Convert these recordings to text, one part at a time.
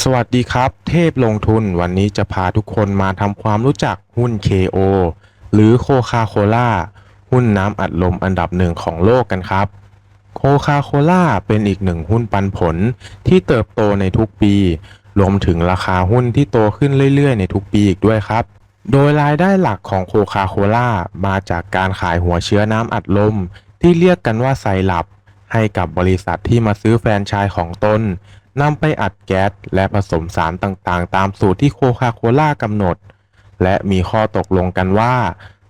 สวัสดีครับ เทพลงทุนวันนี้จะพาทุกคนมาทำความรู้จักหุ้น KO หรือโคคาโคล่าหุ้นน้ำอัดลมอันดับหนึ่งของโลกกันครับ โคคาโคล่าเป็นอีกหนึ่งหุ้นปันผลที่เติบโตในทุกปี รวมถึงราคาหุ้นที่โตขึ้นเรื่อยๆ ในทุกปีอีกด้วยครับ โดยรายได้หลักของโคคาโคล่ามาจากการขายหัวเชื้อน้ำอัดลม ที่เรียกกันว่าไซรัปให้กับบริษัทที่มาซื้อแฟรนไชส์ของตน นำไปอัดแก๊สและผสมสารต่างๆ ตามสูตรที่โคคาโคล่ากำหนด และมีข้อตกลงกันว่า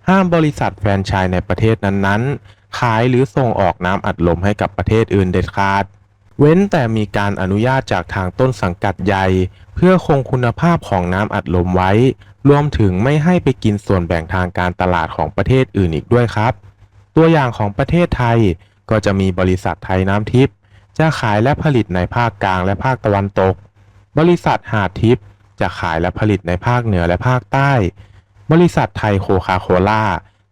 ห้ามบริษัทแฟรนไชส์ในประเทศนั้นๆ ขายหรือส่งออกน้ำอัดลมให้กับประเทศอื่นเด็ดขาด เว้นแต่มีการอนุญาตจากทางต้นสังกัดใหญ่ เพื่อคงคุณภาพของน้ำอัดลมไว้ รวมถึงไม่ให้ไปกินส่วนแบ่งทางการตลาดของประเทศอื่นอีกด้วยครับ ตัวอย่างของประเทศไทยก็จะมีบริษัทไทยน้ำทิพย์ จะขายและผลิตในภาคกลางและภาคตะวันตก บริษัทหาดทิพย์จะขายและผลิตในภาคเหนือและภาคใต้ บริษัทไทยโคคาโคล่า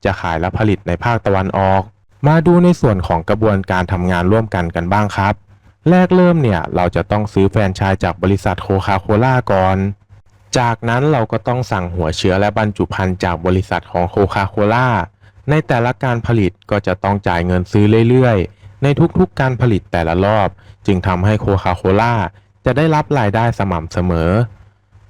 จะขายและผลิตในภาคตะวันออก มาดูในส่วนของกระบวนการทำงานร่วมกันกันบ้างครับ แรกเริ่มเนี่ยเราจะต้องซื้อแฟรนไชส์จากบริษัทโคคาโคล่าก่อน จากนั้นเราก็ต้องสั่งหัวเชื้อและบรรจุภัณฑ์จากบริษัทของโคคาโคล่าในแต่ละการผลิตก็จะต้องจ่ายเงินซื้อเรื่อยๆ ในทุกๆการผลิตแต่ละรอบ จึงทำให้โคคาโคล่าจะได้รับรายได้สม่ำเสมอ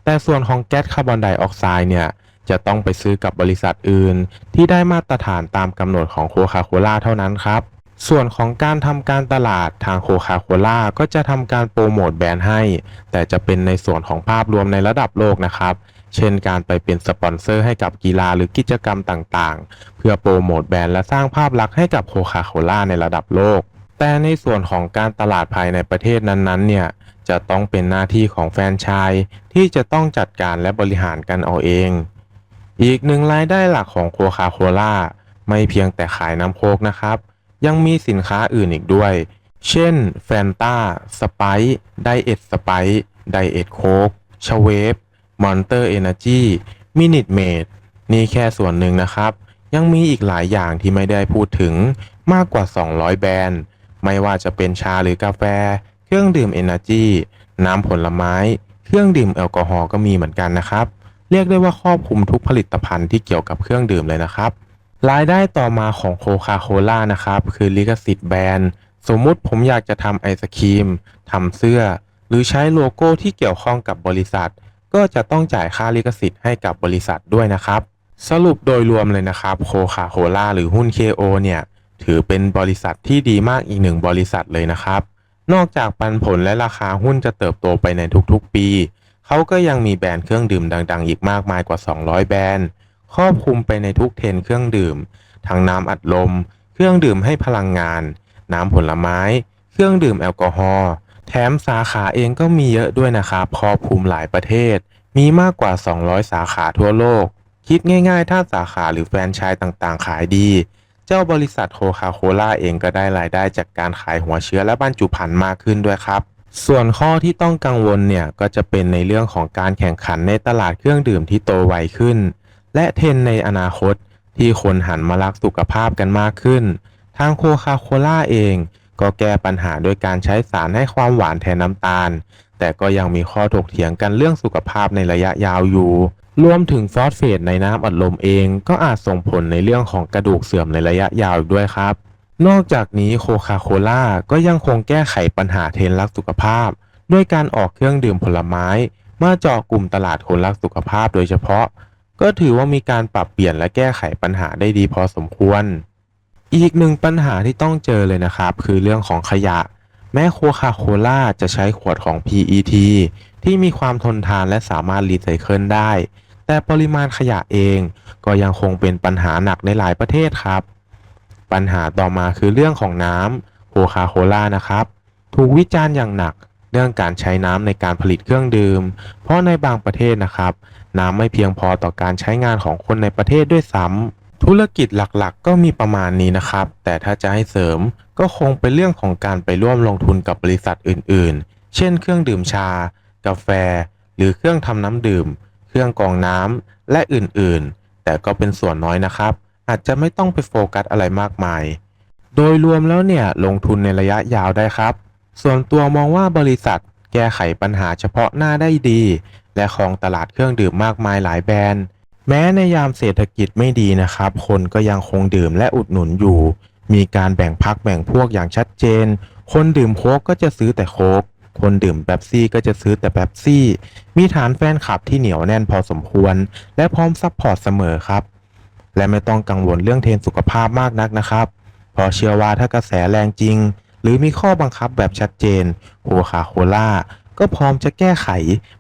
แต่ส่วนของแก๊สคาร์บอนไดออกไซด์เนี่ย จะต้องไปซื้อกับบริษัทอื่น ที่ได้มาตรฐานตามกำหนดของโคคาโคล่าเท่านั้นครับ ส่วนของการทำการตลาดทางโคคาโคล่าก็จะทำการโปรโมทแบรนด์ให้ แต่จะเป็นในส่วนของภาพรวมในระดับโลกนะครับ เช่นการไปเป็นสปอนเซอร์ให้กับกีฬาหรือกิจกรรมต่างๆ เพื่อโปรโมทแบรนด์และสร้างภาพลักษณ์ให้กับโคคาโคล่าในระดับโลก แต่ในส่วนของการตลาดภายในประเทศนั้นๆ เนี่ย จะต้องเป็นหน้าที่ของแฟนชส์ที่จะต้องจัดการและบริหารกันเอาเอง อีกหนึ่งรายได้หลักของโคคาโคล่าไม่เพียงแต่ขายน้ำโคกนะครับ ยังมีสินค้าอื่นอีกด้วย เช่นแฟนตาสไปซ์ไดเอทสไปซ์ไดเอทโคกชเวฟ มอนเตอร์เอเนจีมินิทเมดนี่แค่ส่วนหนึ่งนะครับ ยังมีอีกหลายอย่างที่ไม่ได้พูดถึงมากกว่า 200 แบรนด์ ไม่ว่าจะเป็นชาหรือกาแฟ เครื่องดื่มเอเนจีน้ำผลไม้ เครื่องดื่มแอลกอฮอล์ก็มีเหมือนกันนะครับ เรียกได้ว่าครอบคลุมทุกผลิตภัณฑ์ที่เกี่ยวกับเครื่องดื่มเลยนะครับ รายได้ต่อมาของโคคาโคล่านะครับคือลิขสิทธิ์แบรนด์ สมมุติผมอยากจะทำไอศครีมทำเสื้อ หรือใช้โลโก้ที่เกี่ยวข้องกับบริษัท ก็จะต้องจ่ายค่าลิขสิทธิ์ให้กับบริษัทด้วยนะครับ สรุปโดยรวมเลยนะครับโคคาโคล่าหรือหุ้น KO เนี่ยถือเป็นบริษัทที่ดีมากอีกหนึ่งบริษัทเลยนะครับ นอกจากปันผลและราคาหุ้นจะเติบโตไปในทุกๆ ปี เขาก็ยังมีแบรนด์เครื่องดื่มดัง ๆ อีกมากมายกว่า 200 แบรนด์ ครอบคลุมไปในทุกเทรนเครื่องดื่ม ทั้งน้ำอัดลม เครื่องดื่มให้พลังงาน น้ำผลไม้ เครื่องดื่มแอลกอฮอล์ แถมสาขาเองก็มีเยอะด้วยนะครับครอบคลุมหลายประเทศ มีมากกว่า 200 สาขาทั่วโลก คิดง่ายๆ ถ้าสาขาหรือแฟรนไชส์ต่างๆ ขายดี เจ้าบริษัทโคคาโคล่าเองก็ได้รายได้จากการขายหัวเชื้อและบรรจุภัณฑ์มากขึ้นด้วยครับ ส่วนข้อที่ต้องกังวลเนี่ยก็จะเป็นในเรื่องของการแข่งขันในตลาดเครื่องดื่มที่โตไวขึ้น และเทรนในอนาคตที่คนหันมารักสุขภาพกันมากขึ้น ทางโคคาโคล่าเอง ก็แก้ปัญหาโดยการใช้สารให้ความหวานแทนน้ำตาล แต่ก็ยังมีข้อถกเถียงกันเรื่องสุขภาพในระยะยาวอยู่ รวมถึงฟอสเฟตในน้ำอัดลมเองก็อาจส่งผลในเรื่องของกระดูกเสื่อมในระยะยาวอีกด้วยครับ นอกจากนี้โคคาโคล่าก็ยังคงแก้ไขปัญหาเทรนรักสุขภาพ ด้วยการออกเครื่องดื่มผลไม้มาเจาะกลุ่มตลาดคนรักสุขภาพโดยเฉพาะ ก็ถือว่ามีการปรับเปลี่ยนและแก้ไขปัญหาได้ดีพอสมควร อีกหนึ่งปัญหาที่ต้องเจอเลยนะครับ คือเรื่องของขยะ แม้โคคาโคล่าจะใช้ขวดของ PET ที่มีความทนทานและสามารถรีไซเคิลได้ แต่ปริมาณขยะเองก็ยังคงเป็นปัญหาหนักในหลายประเทศครับ ปัญหาต่อมาคือเรื่องของน้ำโคคาโคล่านะครับ ถูกวิจารณ์อย่างหนักเรื่องการใช้น้ำในการผลิตเครื่องดื่ม เพราะในบางประเทศนะครับ น้ำไม่เพียงพอต่อการใช้งานของคนในประเทศด้วยซ้ำ ธุรกิจหลักๆ ก็มีประมาณนี้นะครับ แต่ถ้าจะให้เสริมก็คงเป็นเรื่องของการไปร่วมลงทุนกับบริษัทอื่นๆ เช่นเครื่องดื่มชา กาแฟ หรือเครื่องทำน้ำดื่ม เครื่องกรองน้ำและอื่นๆ แต่ก็เป็นส่วนน้อยนะครับ อาจจะไม่ต้องไปโฟกัสอะไรมากมาย โดยรวมแล้วเนี่ยลงทุนในระยะยาวได้ครับ ส่วนตัวมองว่าบริษัทแก้ไขปัญหาเฉพาะหน้าได้ดี และครองตลาดเครื่องดื่มมากมายหลายแบรนด์ แม้ในยามเศรษฐกิจไม่ดีนะครับ คนก็ยังคงดื่มและอุดหนุนอยู่ มีการแบ่งพักแบ่งพวกอย่างชัดเจน คนดื่มโค้กก็จะซื้อแต่โค้กคนดื่มเป๊ปซี่ก็จะซื้อแต่เป๊ปซี่ มีฐานแฟนคลับที่เหนียวแน่นพอสมควร และพร้อมซัพพอร์ตเสมอครับ และไม่ต้องกังวลเรื่องเทรนสุขภาพมากนักนะครับเพราะเชื่อว่าถ้ากระแสแรงจริง หรือมีข้อบังคับแบบชัดเจนโคคาโคล่าก็พร้อมจะแก้ไข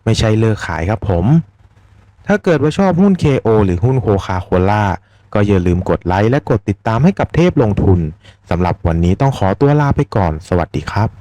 ไม่ใช่เลิกขายครับผม ถ้าเกิดว่าชอบหุ้น KO หรือหุ้นโคคาโคล่าก็อย่าลืมกดไลค์และกดติดตามให้กับเทพลงทุนสำหรับวันนี้ต้องขอตัวลาไปก่อน สวัสดีครับ